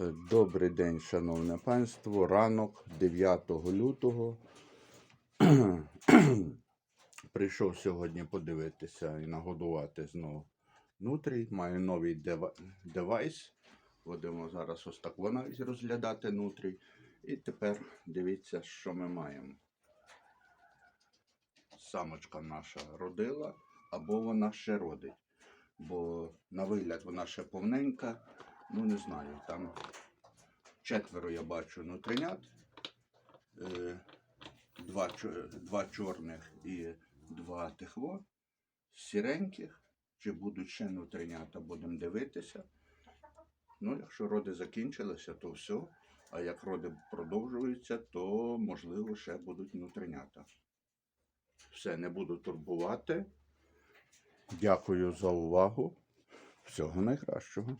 Е, Добрий день, шановне панство. Ранок 9 лютого. Прийшов сьогодні подивитися і нагодувати знову нутрій. Маю новий девайс. Будемо зараз ось так вона розглядати нутрій. І тепер дивіться, що ми маємо. Самочка наша родила, або вона ще родить. Бо на вигляд вона ще повненька. Ну, не знаю, там четверо я бачу нутринят. Е, два, два чорних і два тихво, сіреньких. Чи будуть ще нутринята, будемо дивитися. Ну, якщо роди закінчилися, то все. А як роди продовжуються, то можливо ще будуть нутринята. Все, не буду турбувати. Дякую за увагу. Всього найкращого.